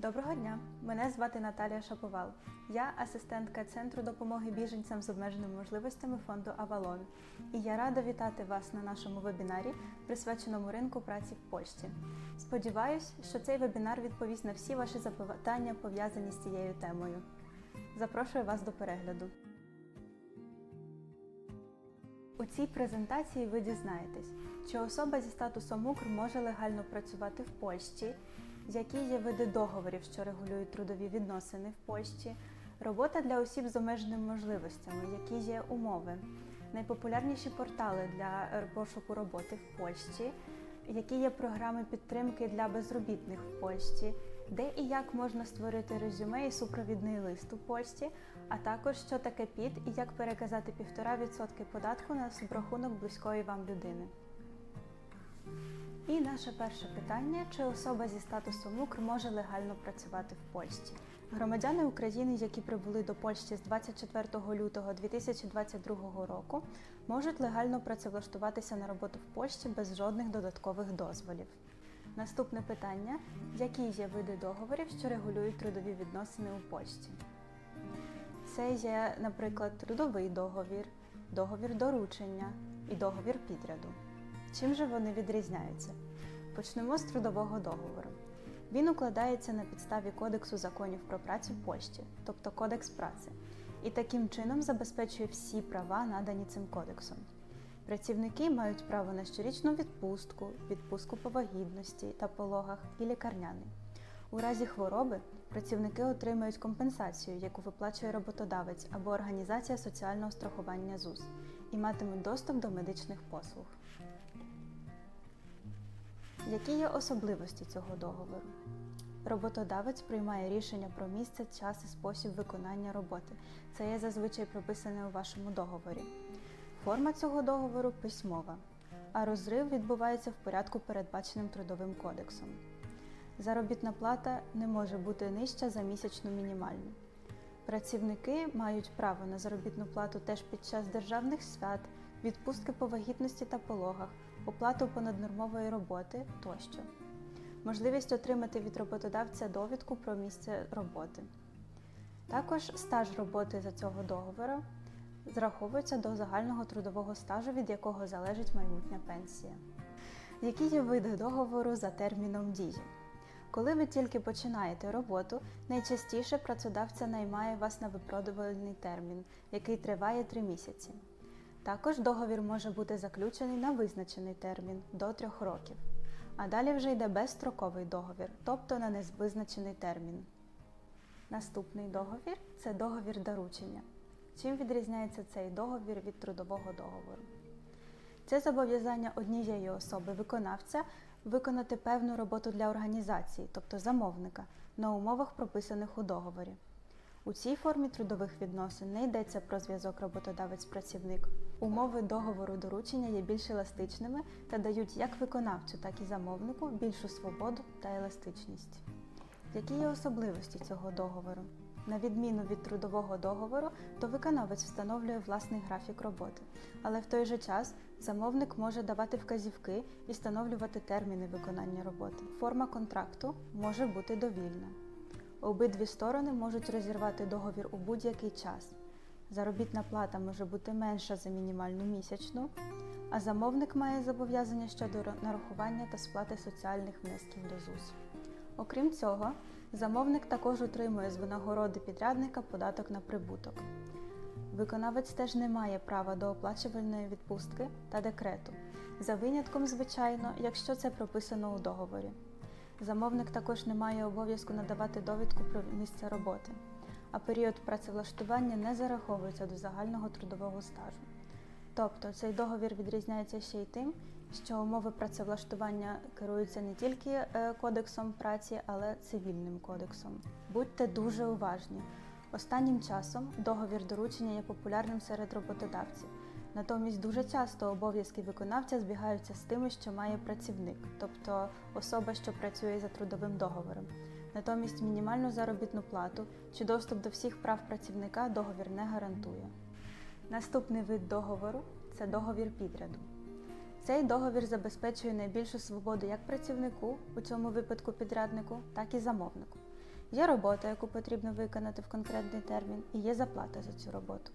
Доброго дня! Мене звати Наталія Шаповал. Я асистентка Центру допомоги біженцям з обмеженими можливостями фонду Авалон. І я рада вітати вас на нашому вебінарі, присвяченому ринку праці в Польщі. Сподіваюсь, що цей вебінар відповість на всі ваші запитання, пов'язані з цією темою. Запрошую вас до перегляду. У цій презентації ви дізнаєтесь, чи особа зі статусом УКР може легально працювати в Польщі, які є види договорів, що регулюють трудові відносини в Польщі, робота для осіб з обмеженими можливостями, які є умови, найпопулярніші портали для пошуку роботи в Польщі, які є програми підтримки для безробітних в Польщі, де і як можна створити резюме і супровідний лист у Польщі, а також що таке ПІД і як переказати 1,5% податку на субрахунок близької вам людини. І наше перше питання: чи особа зі статусом УКР може легально працювати в Польщі? Громадяни України, які прибули до Польщі з 24 лютого 2022 року, можуть легально працевлаштуватися на роботу в Польщі без жодних додаткових дозволів. Наступне питання: які є види договорів, що регулюють трудові відносини у Польщі? Це є, наприклад, трудовий договір, договір доручення і договір підряду. Чим же вони відрізняються? Почнемо з трудового договору. Він укладається на підставі Кодексу законів про працю Польщі, тобто Кодекс праці, і таким чином забезпечує всі права, надані цим кодексом. Працівники мають право на щорічну відпустку, відпустку по вагітності та пологах і лікарняний. У разі хвороби працівники отримують компенсацію, яку виплачує роботодавець або організація соціального страхування ЗУС, і матимуть доступ до медичних послуг. Які є особливості цього договору? Роботодавець приймає рішення про місце, час і спосіб виконання роботи. Це є зазвичай прописане у вашому договорі. Форма цього договору письмова, а розрив відбувається в порядку, передбаченим Трудовим кодексом. Заробітна плата не може бути нижча за місячну мінімальну. Працівники мають право на заробітну плату теж під час державних свят, відпустки по вагітності та пологах, оплату понаднормової роботи тощо. Можливість отримати від роботодавця довідку про місце роботи. Також стаж роботи за цього договору зраховується до загального трудового стажу, від якого залежить майбутня пенсія. Які є види договору за терміном дії? Коли ви тільки починаєте роботу, найчастіше працедавця наймає вас на випродувальний термін, який триває 3 місяці. Також договір може бути заключений на визначений термін до 3 років. А далі вже йде безстроковий договір, тобто на невизначений термін. Наступний договір це договір доручення. Чим відрізняється цей договір від трудового договору? Це зобов'язання однієї особи виконавця виконати певну роботу для організації, тобто замовника, на умовах, прописаних у договорі. У цій формі трудових відносин не йдеться про зв'язок роботодавець-працівник. Умови договору доручення є більш еластичними та дають як виконавцю, так і замовнику більшу свободу та еластичність. Які є особливості цього договору? На відміну від трудового договору, то виконавець встановлює власний графік роботи, але в той же час замовник може давати вказівки і встановлювати терміни виконання роботи. Форма контракту може бути довільна. Обидві сторони можуть розірвати договір у будь-який час. Заробітна плата може бути менша за мінімальну місячну, а замовник має зобов'язання щодо нарахування та сплати соціальних внесків до ЗУС. Окрім цього, замовник також отримує з винагороди підрядника податок на прибуток. Виконавець теж не має права до оплачувальної відпустки та декрету, за винятком, звичайно, якщо це прописано у договорі. Замовник також не має обов'язку надавати довідку про місце роботи, а період працевлаштування не зараховується до загального трудового стажу. Тобто цей договір відрізняється ще й тим, що умови працевлаштування керуються не тільки е, кодексом праці, але цивільним кодексом. Будьте дуже уважні. Останнім часом договір доручення є популярним серед роботодавців. Натомість дуже часто обов'язки виконавця збігаються з тими, що має працівник, тобто особа, що працює за трудовим договором. Натомість мінімальну заробітну плату чи доступ до всіх прав працівника договір не гарантує. Наступний вид договору це договір підряду. Цей договір забезпечує найбільшу свободу як працівнику, у цьому випадку підряднику, так і замовнику. Є робота, яку потрібно виконати в конкретний термін, і є заплата за цю роботу.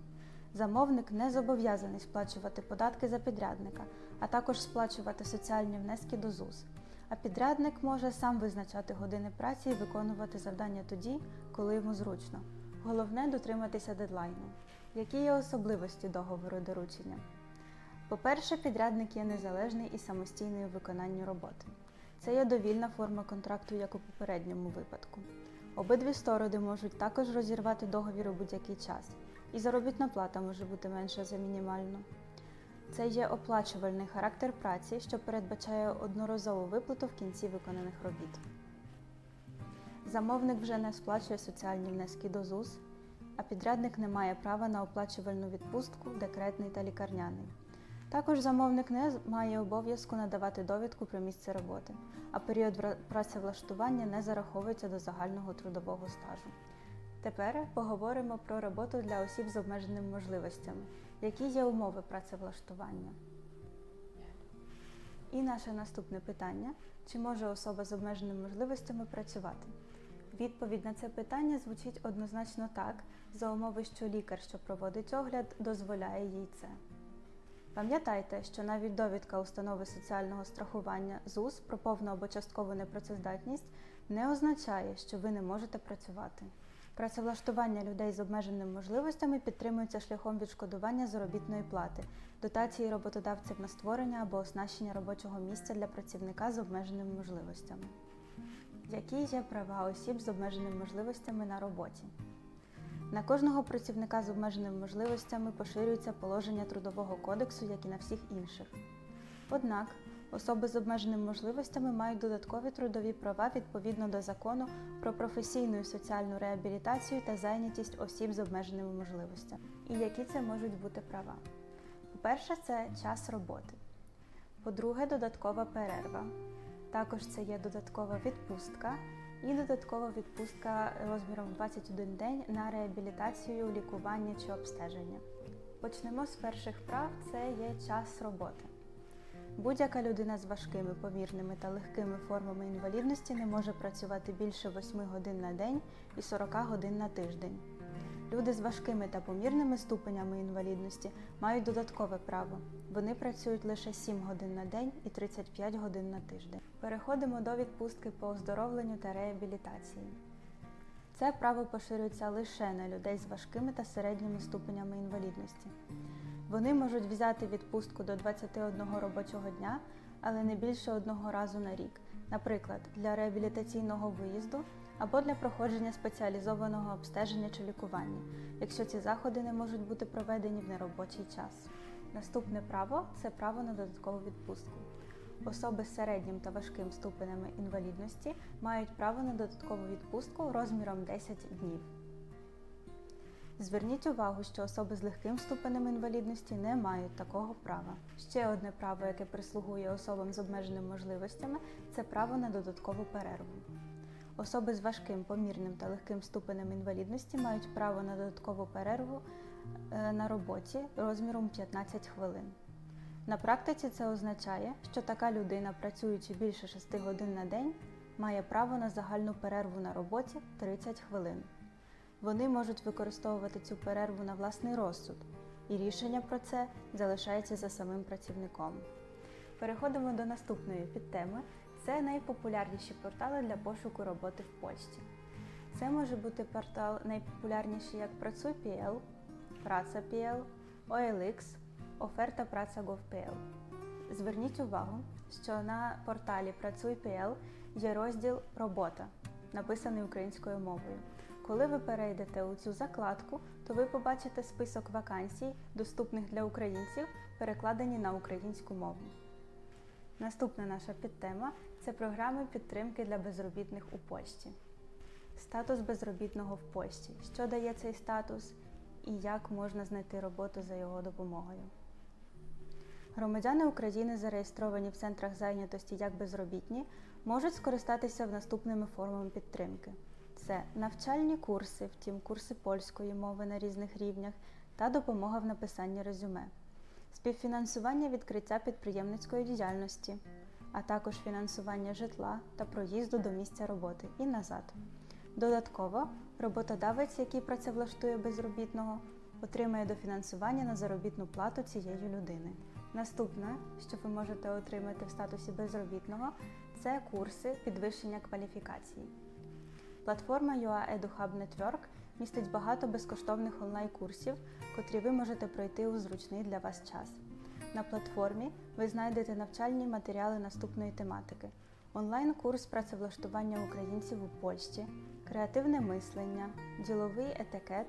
Замовник не зобов'язаний сплачувати податки за підрядника, а також сплачувати соціальні внески до ЗУС. А підрядник може сам визначати години праці і виконувати завдання тоді, коли йому зручно. Головне дотриматися дедлайну. Які є особливості договору доручення? По-перше, підрядник є незалежний і самостійний у виконанні роботи. Це є довільна форма контракту, як у попередньому випадку. Обидві сторони можуть також розірвати договір у будь-який час, і заробітна плата може бути менша за мінімальну. Це є оплачувальний характер праці, що передбачає одноразову виплату в кінці виконаних робіт. Замовник вже не сплачує соціальні внески до ЗУС, а підрядник не має права на оплачувальну відпустку, декретний та лікарняний. Також замовник не має обов'язку надавати довідку про місце роботи, а період працевлаштування не зараховується до загального трудового стажу. Тепер поговоримо про роботу для осіб з обмеженими можливостями, які є умови працевлаштування. І наше наступне питання: чи може особа з обмеженими можливостями працювати? Відповідь на це питання звучить однозначно так, за умови, що лікар, що проводить огляд, дозволяє їй це. Пам'ятайте, що навіть довідка установи соціального страхування ЗУС про повну або часткову непрацездатність не означає, що ви не можете працювати. Працевлаштування людей з обмеженими можливостями підтримується шляхом відшкодування заробітної плати, дотації роботодавців на створення або оснащення робочого місця для працівника з обмеженими можливостями. Які є права осіб з обмеженими можливостями на роботі? На кожного працівника з обмеженими можливостями поширюється положення Трудового кодексу, як і на всіх інших. Однак особи з обмеженими можливостями мають додаткові трудові права відповідно до закону про професійну і соціальну реабілітацію та зайнятість осіб з обмеженими можливостями. І які це можуть бути права? По-перше, це час роботи. По-друге, додаткова перерва. Також це є додаткова відпустка і додаткова відпустка розміром 21 день на реабілітацію, лікування чи обстеження. Почнемо з перших прав це є час роботи. Будь-яка людина з важкими, помірними та легкими формами інвалідності не може працювати більше 8 годин на день і 40 годин на тиждень. Люди з важкими та помірними ступенями інвалідності мають додаткове право. Вони працюють лише 7 годин на день і 35 годин на тиждень. Переходимо до відпустки по оздоровленню та реабілітації. Це право поширюється лише на людей з важкими та середніми ступенями інвалідності. Вони можуть взяти відпустку до 21 робочого дня, але не більше одного разу на рік, наприклад, для реабілітаційного виїзду або для проходження спеціалізованого обстеження чи лікування, якщо ці заходи не можуть бути проведені в неробочий час. Наступне право це право на додаткову відпустку. Особи з середнім та важким ступенями інвалідності мають право на додаткову відпустку розміром 10 днів. Зверніть увагу, що особи з легким ступенем інвалідності не мають такого права. Ще одне право, яке прислугує особам з обмеженими можливостями, це право на додаткову перерву. Особи з важким, помірним та легким ступенем інвалідності мають право на додаткову перерву е, на роботі розміром 15 хвилин. На практиці це означає, що така людина, працюючи більше 6 годин на день, має право на загальну перерву на роботі 30 хвилин. Вони можуть використовувати цю перерву на власний розсуд, і рішення про це залишається за самим працівником. Переходимо до наступної підтеми. Це найпопулярніші портали для пошуку роботи в почті. Це може бути портал найпопулярніший як Працуй.pl, Праця.pl, OLX, Оферта Праця.gov.pl. Зверніть увагу, що на порталі Працуй.pl є розділ Робота, написаний українською мовою. Коли ви перейдете у цю закладку, то ви побачите список вакансій, доступних для українців, перекладені на українську мову. Наступна наша підтема це програми підтримки для безробітних у пошті. Статус безробітного в пошті. Що дає цей статус і як можна знайти роботу за його допомогою? Громадяни України, зареєстровані в центрах зайнятості як безробітні, можуть скористатися наступними формами підтримки: це навчальні курси, втім курси польської мови на різних рівнях та допомога в написанні резюме, співфінансування відкриття підприємницької діяльності, а також фінансування житла та проїзду до місця роботи і назад. Додатково, роботодавець, який працевлаштує безробітного, отримає дофінансування на заробітну плату цієї людини. Наступне, що ви можете отримати в статусі безробітного, це курси підвищення кваліфікації. Платформа UA EduHub Network містить багато безкоштовних онлайн-курсів, котрі ви можете пройти у зручний для вас час. На платформі ви знайдете навчальні матеріали наступної тематики: онлайн-курс працевлаштування українців у Польщі, креативне мислення, діловий етикет,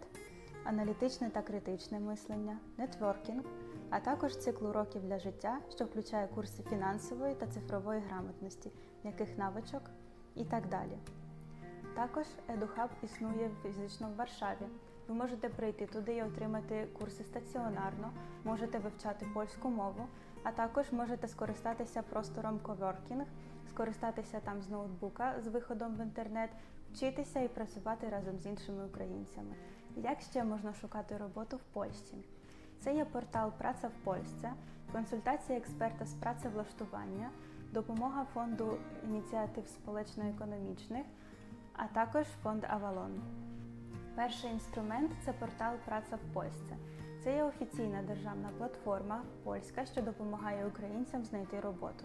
аналітичне та критичне мислення, нетворкінг, а також цикл уроків для життя, що включає курси фінансової та цифрової грамотності, м'яких навичок і так далі. Також EduHub існує фізично в Варшаві. Ви можете прийти туди і отримати курси стаціонарно, можете вивчати польську мову, а також можете скористатися простором Coworking, скористатися там з ноутбука з виходом в інтернет, вчитися і працювати разом з іншими українцями. Як ще можна шукати роботу в Польщі? Це є портал Праця в Польsce, консультація експерта з працевлаштування, допомога фонду ініціатив сполечно-економічних, а також фонд Авалон. Перший інструмент це портал Праця в Польsce. Це є офіційна державна платформа польська, що допомагає українцям знайти роботу.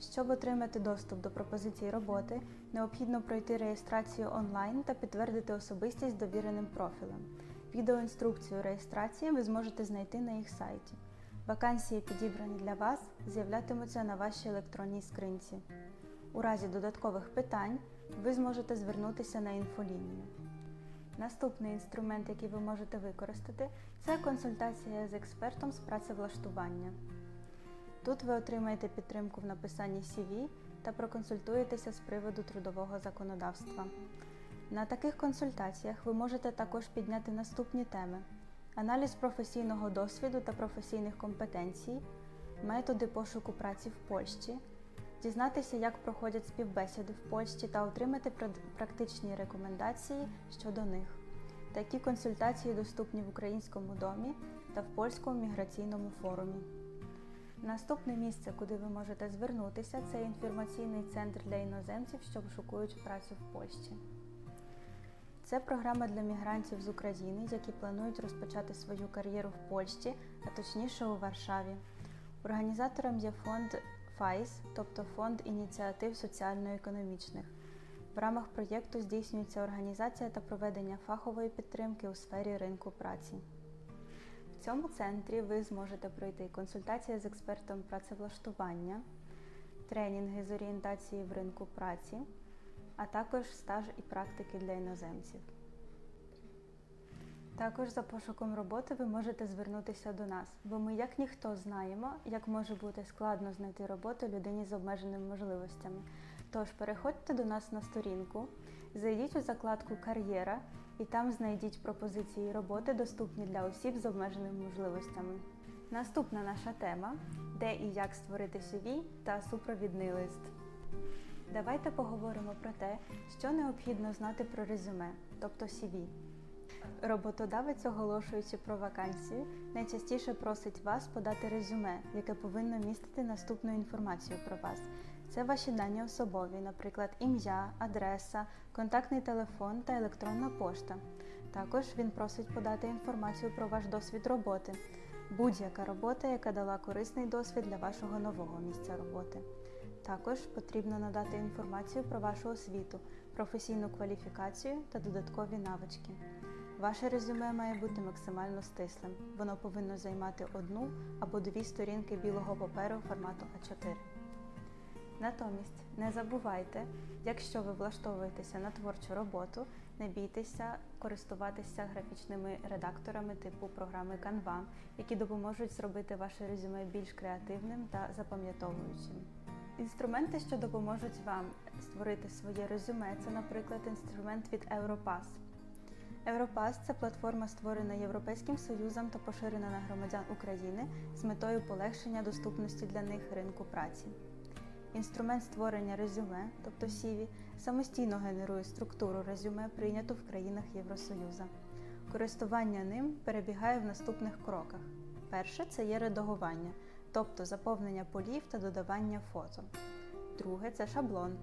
Щоб отримати доступ до пропозицій роботи, необхідно пройти реєстрацію онлайн та підтвердити особистість довіреним профілем. Відеоінструкцію реєстрації ви зможете знайти на їх сайті. Вакансії, підібрані для вас, з'являтимуться на вашій електронній скринці. У разі додаткових питань ви зможете звернутися на інфолінію. Наступний інструмент, який ви можете використати, це консультація з експертом з працевлаштування. Тут ви отримаєте підтримку в написанні CV та проконсультуєтеся з приводу трудового законодавства. На таких консультаціях ви можете також підняти наступні теми: аналіз професійного досвіду та професійних компетенцій, методи пошуку праці в Польщі, дізнатися, як проходять співбесіди в Польщі та отримати практичні рекомендації щодо них. Такі консультації доступні в українському домі та в польському міграційному форумі. Наступне місце, куди ви можете звернутися, це інформаційний центр для іноземців, що шукують працю в Польщі. Це програма для мігрантів з України, які планують розпочати свою кар'єру в Польщі, а точніше у Варшаві. Організатором є фонд ФАЙС, тобто фонд ініціатив соціально-економічних. В рамах проєкту здійснюється організація та проведення фахової підтримки у сфері ринку праці. В цьому центрі ви зможете пройти консультації з експертом працевлаштування, тренінги з орієнтації в ринку праці, а також стаж і практики для іноземців. Також за пошуком роботи ви можете звернутися до нас, бо ми, як ніхто, знаємо, як може бути складно знайти роботу людині з обмеженими можливостями. Тож переходьте до нас на сторінку, зайдіть у закладку Кар'єра і там знайдіть пропозиції роботи, доступні для осіб з обмеженими можливостями. Наступна наша тема де і як створити CV та супровідний лист. Давайте поговоримо про те, що необхідно знати про резюме, тобто CV. Роботодавець, оголошуючи про вакансію, найчастіше просить вас подати резюме, яке повинно містити наступну інформацію про вас. Це ваші дані особові, наприклад, ім'я, адреса, контактний телефон та електронна пошта. Також він просить подати інформацію про ваш досвід роботи, будь-яка робота, яка дала корисний досвід для вашого нового місця роботи. Також потрібно надати інформацію про вашу освіту, професійну кваліфікацію та додаткові навички. Ваше резюме має бути максимально стислим. Воно повинно займати одну або дві сторінки білого паперу формату А4. Натомість не забувайте, якщо ви влаштовуєтеся на творчу роботу, не бійтеся користуватися графічними редакторами типу програми Canva, які допоможуть зробити ваше резюме більш креативним та запам'ятовуючим. Інструменти, що допоможуть вам створити своє резюме, це, наприклад, інструмент від Europass. Europass – це платформа, створена Європейським Союзом та поширена на громадян України з метою полегшення доступності для них ринку праці. Інструмент створення резюме, тобто CV, самостійно генерує структуру резюме, прийняту в країнах Євросоюзу. Користування ним перебігає в наступних кроках. Перше це є редагування, тобто заповнення полів та додавання фото. Друге це шаблон.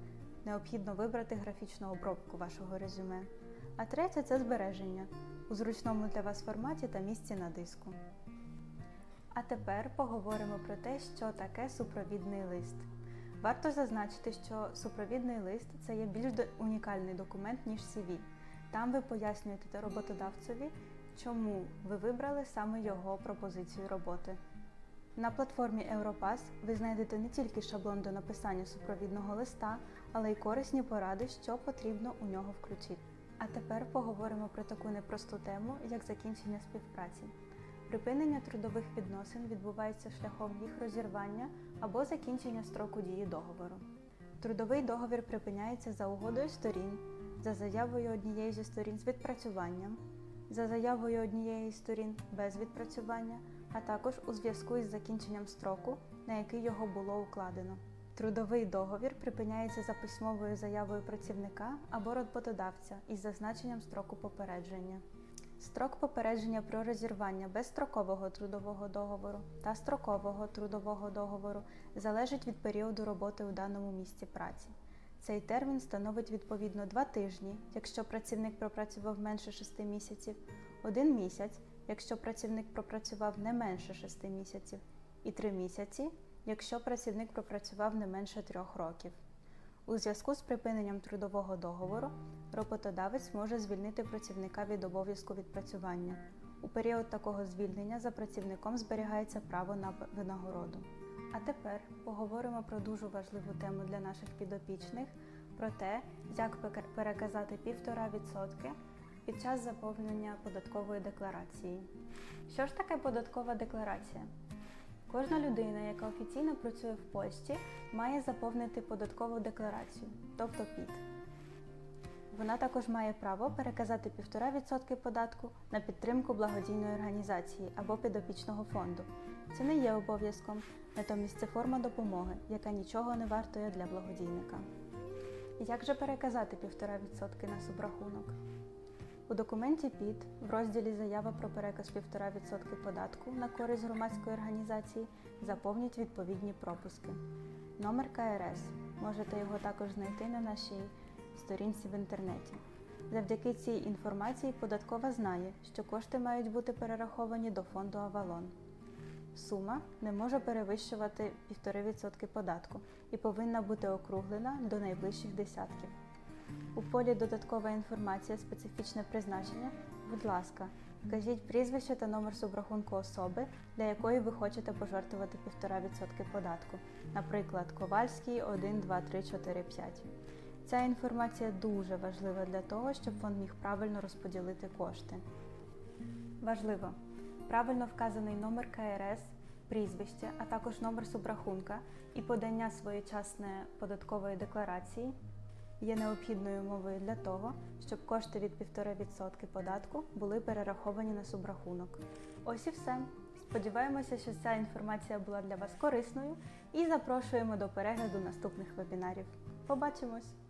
необхідно вибрати графічну обробку вашого резюме. А третє це збереження у зручному для вас форматі та місці на диску. А тепер поговоримо про те, що таке супровідний лист. Варто зазначити, що супровідний лист це є більш унікальний документ, ніж CV. Там ви пояснюєте роботодавцеві, чому ви вибрали саме його пропозицію роботи. На платформі Europass ви знайдете не тільки шаблон до написання супровідного листа, але й корисні поради, що потрібно у нього включити. А тепер поговоримо про таку непросту тему, як закінчення співпраці. Припинення трудових відносин відбувається шляхом їх розірвання або закінчення строку дії договору. Трудовий договір припиняється за угодою сторін, за заявою однієї зі сторін з відпрацюванням, за заявою однієї з сторін без відпрацювання, а також у зв'язку із закінченням строку, на який його було укладено. Трудовий договір припиняється за письмовою заявою працівника або роботодавця із зазначенням строку попередження. Строк попередження про розірвання безстрокового трудового договору та строкового трудового договору залежить від періоду роботи у даному місці праці. Цей термін становить відповідно 2 тижні, якщо працівник пропрацював менше 6 місяців, 1 місяць, якщо працівник пропрацював не менше 6 місяців, і 3 місяці, якщо працівник пропрацював не менше 3 років. У зв'язку з припиненням трудового договору роботодавець може звільнити працівника від обов'язку відпрацювання. У період такого звільнення за працівником зберігається право на винагороду. А тепер поговоримо про дуже важливу тему для наших підопічних про те, як переказати 1,5% під час заповнення податкової декларації. Що ж таке податкова декларація? Кожна людина, яка офіційно працює в Польщі, має заповнити податкову декларацію, тобто ПІД. Вона також має право переказати 1,5% податку на підтримку благодійної організації або підопічного фонду. Це не є обов'язком, натомість це форма допомоги, яка нічого не вартує для благодійника. Як же переказати 1,5% на субрахунок? У документі ПІД в розділі Заява про переказ 1,5% податку на користь громадської організації заповніть відповідні пропуски. Номер КРС. Можете його також знайти на нашій сторінці в інтернеті. Завдяки цій інформації податкова знає, що кошти мають бути перераховані до фонду Авалон. Сума не може перевищувати 1,5% податку і повинна бути округлена до найближчих десятків. У полі додаткова інформація, специфічне призначення. Будь ласка, вкажіть прізвище та номер субрахунку особи, для якої ви хочете пожертвувати 1,5% податку. Наприклад, Ковальський 1, 2, 3, 4, 5. Ця інформація дуже важлива для того, щоб фонд міг правильно розподілити кошти. Важливо! Правильно вказаний номер КРС, прізвище, а також номер субрахунка і подання своєчасної податкової декларації є необхідною умовою для того, щоб кошти від 1,5% податку були перераховані на субрахунок. Ось і все. Сподіваємося, що ця інформація була для вас корисною і запрошуємо до перегляду наступних вебінарів. Побачимось!